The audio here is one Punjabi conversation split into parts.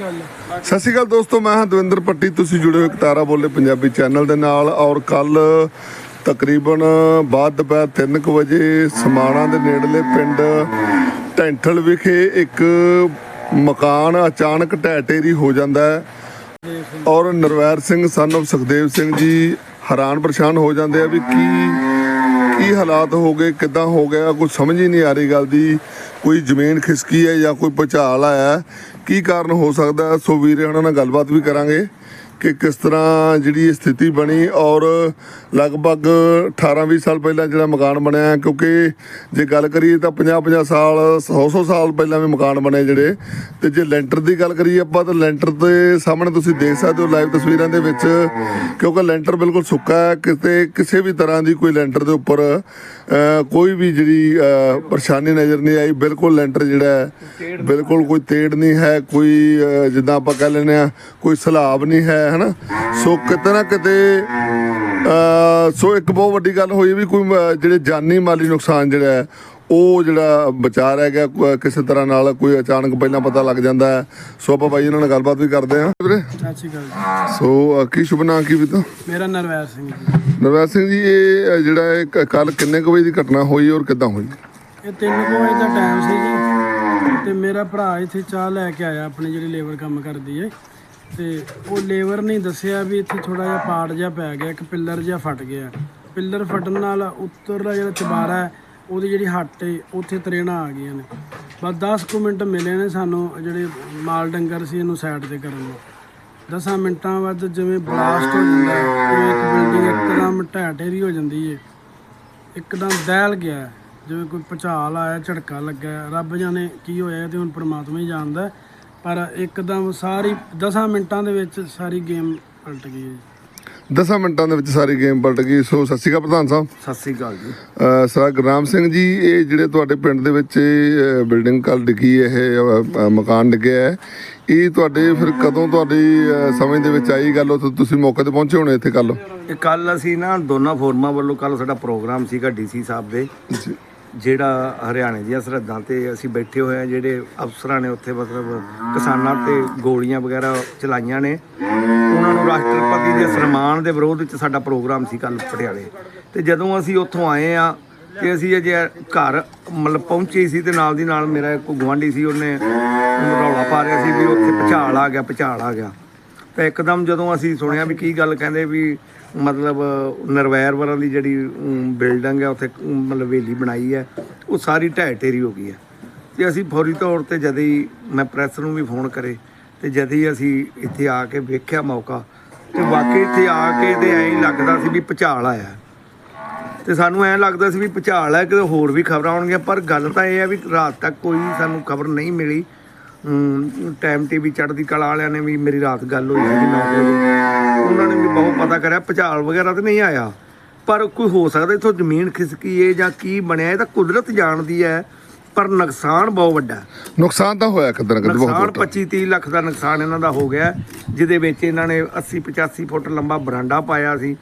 ਸਤਿ ਸ਼੍ਰੀ ਅਕਾਲ ਦੋਸਤੋ, ਮੈਂ ਹਾਂ ਦਵਿੰਦਰ ਪੱਟੀ ਤੁਸੀਂ ਜੁੜੇ ਹੋ ਤਾਰਾ ਬੋਲੇ ਪੰਜਾਬੀ ਚੈਨਲ ਦੇ ਨਾਲ। ਔਰ ਕੱਲ ਤਕਰੀਬਨ ਬਾਅਦ ਦੁਪਹਿਰ 3:00 ਵਜੇ ਸਮਾਣਾ ਦੇ ਨੇੜਲੇ ਪਿੰਡ ਟੈਂਠਲ ਵਿਖੇ ਇੱਕ ਮਕਾਨ ਅਚਾਨਕ ਢਹਿ ਢੇਰੀ ਹੋ ਜਾਂਦਾ ਹੈ। ਔਰ ਨਰਵੈਰ ਸਿੰਘ ਸਨ of ਸੁਖਦੇਵ ਸਿੰਘ ਜੀ ਹੈਰਾਨ ਪਰੇਸ਼ਾਨ ਹੋ ਜਾਂਦੇ ਆ ਵੀ ਕੀ ਕੀ ਹਾਲਾਤ ਹੋ ਗਏ, ਕਿੱਦਾਂ ਹੋ ਗਿਆ ਕੁਝ ਸਮਝ ਹੀ ਨਹੀਂ ਆ ਰਹੀ ਗੱਲ ਦੀ। ਕੋਈ ਜ਼ਮੀਨ ਖਿਸਕੀ ਹੈ ਜਾਂ ਕੋਈ ਭੁਚਾਲ ਆਇਆ ਕੀ ਕਾਰਨ ਹੋ ਸਕਦਾ ਸੋ ਵੀਰੇ, ਉਹਨਾਂ ਨਾਲ ਗੱਲਬਾਤ ਵੀ ਕਰਾਂਗੇ। ਕਿ ਕਿਸ ਤਰ੍ਹਾਂ ਜਿਹੜੀ ਇਹ ਸਥਿਤੀ ਬਣੀ ਔਰ ਲਗਭਗ 18-20 ਸਾਲ ਪਹਿਲਾਂ ਜਿਹੜਾ ਮਕਾਨ ਬਣਿਆ ਕਿਉਂਕਿ ਜੇ ਗੱਲ ਕਰੀਏ ਤਾਂ 50-50 ਸਾਲ 100-100 ਸਾਲ ਪਹਿਲਾਂ ਵੀ ਮਕਾਨ ਬਣੇ ਜਿਹੜੇ। ਤੇ ਜੇ ਲੈਂਟਰ ਦੀ ਗੱਲ ਕਰੀਏ ਆਪਾਂ, ਤਾਂ ਲੈਂਟਰ ਦੇ ਸਾਹਮਣੇ ਤੁਸੀਂ ਦੇਖ ਸਕਦੇ ਹੋ ਲਾਈਵ ਤਸਵੀਰਾਂ ਦੇ ਵਿੱਚ, ਕਿਉਂਕਿ ਲੈਂਟਰ ਬਿਲਕੁਲ ਸੁੱਕਾ ਹੈ, ਕਿਤੇ ਕਿਸੇ ਵੀ ਤਰ੍ਹਾਂ ਦੀ ਕੋਈ ਲੈਂਟਰ ਦੇ ਉੱਪਰ ਕੋਈ ਵੀ ਜਿਹੜੀ ਪਰੇਸ਼ਾਨੀ ਨਜ਼ਰ ਨਹੀਂ ਆਈ। ਬਿਲਕੁਲ ਲੈਂਟਰ ਜਿਹੜਾ ਬਿਲਕੁਲ ਕੋਈ ਤੇੜ ਨਹੀਂ ਹੈ, ਕੋਈ ਜਿੱਦਾਂ ਆਪਾਂ ਕਹਿ ਲੈਂਦੇ ਆ ਕੋਈ ਸਲਾਬ ਨਹੀਂ ਹੈ। ਹਨਾ? ਸੋ ਕਿਤੇ ਨਾ ਕਿਤੇ ਸੋ ਇੱਕ ਬਹੁਤ ਵੱਡੀ ਗੱਲ ਹੋਈ ਵੀ ਕੋਈ ਜਿਹੜੇ ਜਾਨੀ ਮਾਲੀ ਨੁਕਸਾਨ ਜਿਹੜਾ ਹੈ ਉਹ ਜਿਹੜਾ ਗਿਆ ਕੋ- ਕਿਸੇ ਤਰ੍ਹਾਂ ਨਾਲ ਕੋਈ ਅਚਾਨਕ ਪਹਿਲਾਂ ਪਤਾ ਲੱਗ ਜਾਂਦਾ ਹੈ। ਸੋ ਆਪਾਂ ਬਾਈ ਇਹਨਾਂ ਨਾਲ ਗੱਲਬਾਤ ਵੀ ਕਰਦੇ ਹਾਂ ਵੀਰੇ। ਸੋ ਕੀ ਸ਼ੁਭ ਨਾਂ ਕੀ ਵੀ ਤਾਂ ਮੇਰਾ ਨਰਵੈਰ ਸਿੰਘ ਜੀ। ਨਰਵੈਰ ਸਿੰਘ ਜੀ ਇਹ ਜਿਹੜਾ ਇਹ ਕੱਲ ਕਿੰਨੇ ਕੁ ਵਜੇ ਦੀ ਘਟਨਾ ਹੋਈ ਔਰ ਕਿੱਦਾਂ ਹੋਈ? ਇਹ 3 ਵਜੇ ਦਾ ਟਾਈਮ ਸੀ ਜੀ। ਤੇ ਮੇਰਾ ਭਰਾ ਇੱਥੇ ਚਾਹ ਲੈ ਕੇ ਆਇਆ ਆਪਣੀ ਜਿਹੜੀ ਲੇਬਰ ਕੰਮ ਕਰਦੀ ਏ ਤੇ ਉਹ ਲੇਬਰ ਨੇ ਦੱਸਿਆ ਵੀ ਇੱਥੇ ਥੋੜਾ ਜਿਹਾ ਪਾੜ ਜਿਹਾ ਪੈ ਗਿਆ, ਇੱਕ ਪਿੱਲਰ ਜਿਹਾ ਫਟ ਗਿਆ। ਪਿੱਲਰ ਫਟਣ ਨਾਲ ਉੱਤਰਲਾ ਜਿਹੜਾ ਚਬਾਰਾ ਹੈ, ਉਹਦੀ ਜਿਹੜੀ ਹੱਟ ਏ, ਉੱਥੇ ਤਰੇੜਾਂ ਆ ਗਈਆਂ ਨੇ। ਬਸ 10 ਕੁ ਮਿੰਟ ਮਿਲੇ ਨੇ ਸਾਨੂੰ ਜਿਹੜੇ ਮਾਲ ਡੰਗਰ ਸੀ ਇਹਨੂੰ ਸਾਈਡ ਤੇ ਕਰਨ ਨੂੰ। 10 ਮਿੰਟਾਂ ਬਾਅਦ ਜਿਵੇਂ ਬਲਾਸਟ ਹੋ ਜਾਂਦਾ ਇੱਕ ਬਿਲਡਿੰਗ ਇੱਕਦਮ ਢਹਿ ਢੇਰੀ ਹੋ ਜਾਂਦੀ ਏ। ਇੱਕਦਮ ਦਹਿਲ ਗਿਆ ਜਿਵੇਂ ਕੋਈ ਭੁਚਾਲ ਆਇਆ ਝਟਕਾ ਲੱਗਾ ਰੱਬ ਜਾਣੇ ਕੀ ਹੋਇਆ, ਇਹ ਤੇ ਹੁਣ ਪਰਮਾਤਮਾ ਹੀ ਜਾਣਦਾ ਪਰ ਇੱਕਦਮ ਸਾਰੀ 10 ਮਿੰਟਾਂ ਦੇ ਵਿੱਚ ਸਾਰੀ ਗੇਮ ਪਲਟ ਗਈ ਹੈ ਜੀ। 10 ਮਿੰਟਾਂ ਦੇ ਵਿੱਚ ਸਾਰੀ ਗੇਮ ਪਲਟ ਗਈ। ਸੋ ਸਤਿ ਸ਼੍ਰੀ ਅਕਾਲ ਪ੍ਰਧਾਨ ਸਾਹਿਬ। ਸਤਿ ਸ੍ਰੀ ਅਕਾਲ ਜੀ। ਸਰ ਗੁਰਨਾਮ ਸਿੰਘ ਜੀ ਇਹ ਜਿਹੜੇ ਤੁਹਾਡੇ ਪਿੰਡ ਦੇ ਵਿੱਚ ਬਿਲਡਿੰਗ ਕੱਲ ਡਿੱਗੀ ਇਹ ਮਕਾਨ ਡਿੱਗਿਆ ਹੈ। ਇਹ ਤੁਹਾਡੇ ਫਿਰ ਕਦੋਂ ਤੁਹਾਡੀ ਸਮਝ ਦੇ ਵਿੱਚ ਆਈ ਗੱਲ? ਉਹ ਤੁਸੀਂ ਮੌਕੇ ਤੇ ਪਹੁੰਚੇ ਹੋਣੇ ਇੱਥੇ ਕੱਲ ਇਹ ਕੱਲ ਅਸੀਂ ਨਾ ਦੋਨਾਂ ਫੋਰਮਾਂ ਵੱਲੋਂ ਕੱਲ ਸਾਡਾ ਪ੍ਰੋਗਰਾਮ ਸੀਗਾ ਡੀਸੀ ਸਾਹਿਬ ਦੇ। ਜਿਹੜਾ ਹਰਿਆਣੇ ਦੀਆਂ ਸਰਹੱਦਾਂ ਤੇ ਅਸੀਂ ਬੈਠੇ ਹੋਏ ਆ ਜਿਹੜੇ ਅਫਸਰਾਂ ਨੇ ਉੱਥੇ ਮਤਲਬ ਕਿਸਾਨਾਂ ਤੇ ਗੋਲੀਆਂ ਵਗੈਰਾ ਚਲਾਈਆਂ ਨੇ। ਉਹਨਾਂ ਨੂੰ ਰਾਸ਼ਟਰਪਤੀ ਦੇ ਸਨਮਾਨ ਦੇ ਵਿਰੋਧ ਵਿੱਚ ਸਾਡਾ ਪ੍ਰੋਗਰਾਮ ਸੀ ਕੱਲ ਪਟਿਆਲੇ। ਤੇ ਜਦੋਂ ਅਸੀਂ ਉੱਥੋਂ ਆਏ ਆ ਤੇ ਅਸੀਂ ਅਜੇ ਘਰ ਮਤਲਬ ਪਹੁੰਚੇ ਸੀ ਤੇ ਨਾਲ ਦੀ ਨਾਲ ਮੇਰਾ ਇੱਕ ਗੁਆਂਢੀ ਸੀ, ਉਹਨੇ ਰੌਲਾ ਪਾ ਰਿਹਾ ਸੀ ਵੀ ਉੱਥੇ ਭੁਚਾਲ ਆ ਗਿਆ, ਭੁਚਾਲ ਆ ਗਿਆ। ਤੇ ਇੱਕਦਮ ਜਦੋਂ ਅਸੀਂ ਸੁਣਿਆ ਵੀ ਕੀ ਗੱਲ ਕਹਿੰਦੇ ਵੀ ਮਤਲਬ ਨਰਵੈਰ ਵਰਾਂ ਦੀ ਜਿਹੜੀ ਬਿਲਡਿੰਗ ਹੈ ਉੱਥੇ ਮਤਲਬ ਹਵੇਲੀ ਬਣਾਈ ਹੈ ਉਹ ਸਾਰੀ ਢਹਿ ਢੇਰੀ ਹੋ ਗਈ ਹੈ। ਤੇ ਅਸੀਂ ਫੌਰੀ ਤੌਰ ਤੇ ਜਦ ਹੀ ਮੈਂ ਪ੍ਰੈਸ ਨੂੰ ਵੀ ਫੋਨ ਕਰੇ ਤੇ ਜਦ ਹੀ ਅਸੀਂ ਇੱਥੇ ਆ ਕੇ ਵੇਖਿਆ ਮੌਕਾ ਤੇ ਵਾਕਈ ਇੱਥੇ ਆ ਕੇ ਤੇ ਐਂ ਲੱਗਦਾ ਸੀ ਵੀ ਭੁਚਾਲ ਆਇਆ ਤੇ ਸਾਨੂੰ ਐਂ ਲੱਗਦਾ ਸੀ ਵੀ ਭੁਚਾਲ ਹੈ ਕਿ ਹੋਰ ਵੀ ਖਬਰਾਂ ਆਉਣਗੀਆਂ ਪਰ ਗੱਲ ਤਾਂ ਇਹ ਹੈ ਵੀ ਰਾਤ ਤੱਕ ਕੋਈ ਸਾਨੂੰ ਖਬਰ ਨਹੀਂ ਮਿਲੀ। ਟਾਈਮ ਟੀਵੀ ਚੜ੍ਹਦੀ ਕਲਾ ਵਾਲਿਆਂ ਨੇ ਵੀ ਮੇਰੀ ਰਾਤ ਗੱਲ ਹੋਈ ਸੀ 9 ਵਜੇ। ਉਹਨਾਂ ਨੇ ਵੀ ਬਹੁਤ ਪਤਾ ਕਰਿਆ ਭੁਚਾਲ ਵਗੈਰਾ ਤਾਂ ਨਹੀਂ ਆਇਆ। ਪਰ ਕੋਈ ਹੋ ਸਕਦਾ ਇਥੋਂ ਜ਼ਮੀਨ ਖਿਸਕੀ ਹੈ ਜਾਂ ਕੀ ਬਣਿਆ ਇਹ ਤਾਂ ਕੁਦਰਤ ਜਾਣਦੀ ਹੈ ਪਰ ਨੁਕਸਾਨ ਬਹੁਤ ਵੱਡਾ ਨੁਕਸਾਨ ਤਾਂ ਹੋਇਆ ਕਿਤੇ ਨਾ ਕਿਤੇ ਬਹੁਤ ਨੁਕਸਾਨ ਵੱਡਾ। 25 30 ਲੱਖ ਦਾ ਨੁਕਸਾਨ ਇਹਨਾਂ ਦਾ ਹੋ ਗਿਆ ਜਿਹਦੇ ਵਿੱਚ ਇਹਨਾਂ ਨੇ 80 85 ਫੁੱਟ ਲੰਬਾ ਬਰਾਂਡਾ ਪਾਇਆ ਸੀ।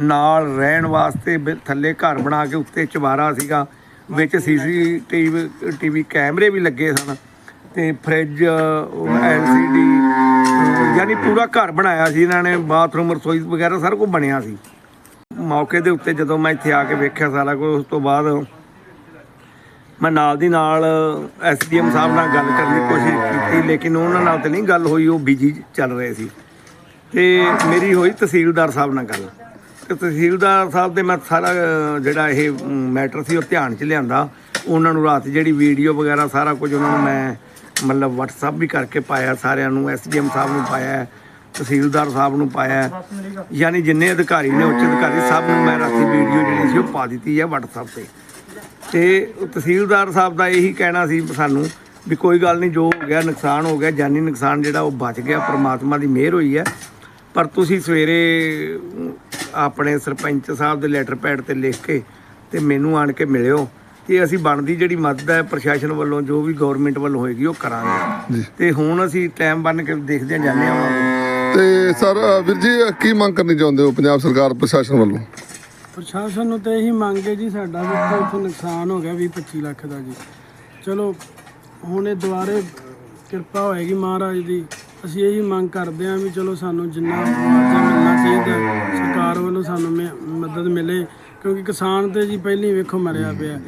ਨਾਲ ਰਹਿਣ ਵਾਸਤੇ ਥੱਲੇ ਘਰ ਬਣਾ ਕੇ ਉੱਤੇ ਚਵਾਰਾ ਸੀਗਾ ਵਿੱਚ ਸੀਸੀਟੀਵੀ ਟੀਵੀ ਕੈਮਰੇ ਵੀ ਲੱਗੇ ਸਨ। ਤੇ ਫ੍ਰਿਜ ਐਲਸੀਡੀ ਯਾਨੀ ਪੂਰਾ ਘਰ ਬਣਾਇਆ ਸੀ ਇਹਨਾਂ ਨੇ ਬਾਥਰੂਮ ਰਸੋਈ ਵਗੈਰਾ ਸਾਰਾ ਕੁਝ ਬਣਿਆ ਸੀ। ਮੌਕੇ ਦੇ ਉੱਤੇ ਜਦੋਂ ਮੈਂ ਇੱਥੇ ਆ ਕੇ ਵੇਖਿਆ ਸਾਰਾ ਕੁਝ, ਉਸ ਤੋਂ ਬਾਅਦ ਮੈਂ ਨਾਲ ਦੀ ਨਾਲ ਐਸਡੀਐਮ ਸਾਹਿਬ ਨਾਲ ਗੱਲ ਕਰਨ ਦੀ ਕੋਸ਼ਿਸ਼ ਕੀਤੀ, ਲੇਕਿਨ ਉਹਨਾਂ ਨਾਲ ਤੇ ਨਹੀਂ ਗੱਲ ਹੋਈ, ਉਹ ਬਿਜ਼ੀ ਚੱਲ ਰਹੇ ਸੀ। ਤੇ ਮੇਰੀ ਹੋਈ ਤਹਿਸੀਲਦਾਰ ਸਾਹਿਬ ਨਾਲ ਗੱਲ। ਤੇ ਤਹਿਸੀਲਦਾਰ ਸਾਹਿਬ ਦੇ ਮੈਂ ਸਾਰਾ, ਜਿਹੜਾ ਇਹ ਮੈਟਰ ਸੀ, ਉਹ ਧਿਆਨ 'ਚ ਲਿਆਂਦਾ। ਉਹਨਾਂ ਨੂੰ ਰਾਤ ਜਿਹੜੀ ਵੀਡੀਓ ਵਗੈਰਾ ਸਾਰਾ ਕੁਝ ਉਹਨਾਂ ਨੂੰ ਮੈਂ ਮਤਲਬ WhatsApp ਵੀ ਕਰਕੇ ਪਾਇਆ, ਸਾਰਿਆਂ ਨੂੰ ਐਸਡੀਐਮ ਸਾਹਿਬ ਨੂੰ ਪਾਇਆ, ਤਹਿਸੀਲਦਾਰ ਸਾਹਿਬ ਨੂੰ ਪਾਇਆ। ਯਾਨੀ ਜਿੰਨੇ ਅਧਿਕਾਰੀ ਨੇ, ਉੱਚ ਅਧਿਕਾਰੀ ਸਭ ਨੂੰ ਮੈਂ ਰਾਤੀ ਵੀਡੀਓ ਜਿਹੜੀ ਸੀ ਉਹ ਪਾ ਦਿੱਤੀ ਹੈ WhatsApp ਤੇ। ਤੇ ਤਹਿਸੀਲਦਾਰ ਸਾਹਿਬ ਦਾ ਇਹੀ ਕਹਿਣਾ ਸੀ ਸਾਨੂੰ ਵੀ ਕੋਈ ਗੱਲ ਨਹੀਂ, ਜੋ ਹੋ ਗਿਆ ਨੁਕਸਾਨ ਹੋ ਗਿਆ, ਜਾਨੀ ਨੁਕਸਾਨ ਜਿਹੜਾ ਉਹ ਬਚ ਗਿਆ, ਪ੍ਰਮਾਤਮਾ ਦੀ ਮਿਹਰ ਹੋਈ ਹੈ ਪਰ ਤੁਸੀਂ ਸਵੇਰੇ ਆਪਣੇ ਸਰਪੰਚ ਸਾਹਿਬ ਦੇ ਲੈਟਰ ਪੈਡ ਤੇ ਲਿਖ ਕੇ ਤੇ ਮੈਨੂੰ ਆਣ ਕੇ ਮਿਲਿਓ। ਤੇ ਅਸੀਂ ਬਣਦੀ ਜਿਹੜੀ ਮਦਦ ਹੈ ਪ੍ਰਸ਼ਾਸਨ ਵੱਲੋਂ ਜੋ ਵੀ ਗਵਰਨਮੈਂਟ ਵੱਲੋਂ ਹੋਏਗੀ ਉਹ ਕਰਾਂਗੇ। ਤੇ ਹੁਣ ਅਸੀਂ ਟਾਈਮ ਬੰਨ ਕੇ ਦੇਖਦੇ ਜਾਂਦੇ ਹਾਂ ਤੇ ਸਰ ਵੀਰ ਜੀ ਕੀ ਮੰਗ ਕਰਨੀ ਚਾਹੁੰਦੇ ਹੋ ਪੰਜਾਬ ਸਰਕਾਰ ਪ੍ਰਸ਼ਾਸਨ ਵੱਲੋਂ? ਪ੍ਰਸ਼ਾਸਨ ਨੂੰ ਤੇ ਇਹੀ ਮੰਗ ਹੈ ਜੀ ਸਾਡਾ ਵੀ ਇੱਥੇ ਨੁਕਸਾਨ ਹੋ ਗਿਆ 20 25 ਲੱਖ ਦਾ ਜੀ। ਚਲੋ ਹੁਣ ਇਹ ਦੁਬਾਰੇ ਕਿਰਪਾ ਹੋਏਗੀ ਮਹਾਰਾਜ ਦੀ। ਅਸੀਂ ਇਹੀ ਮੰਗ ਕਰਦੇ ਹਾਂ ਵੀ ਚਲੋ ਸਾਨੂੰ ਜਿੰਨਾ ਮੁਆਵਜ਼ਾ ਮਿਲਣਾ ਚਾਹੀਦਾ ਸਰਕਾਰ ਵੱਲੋਂ ਸਾਨੂੰ ਮਿ- ਮਦਦ ਮਿਲੇ ਕਿਉਂਕਿ ਕਿਸਾਨ ਤੇ ਜੀ ਪਹਿਲਾਂ ਹੀ ਵੇਖੋ ਮਰਿਆ ਪਿਆ।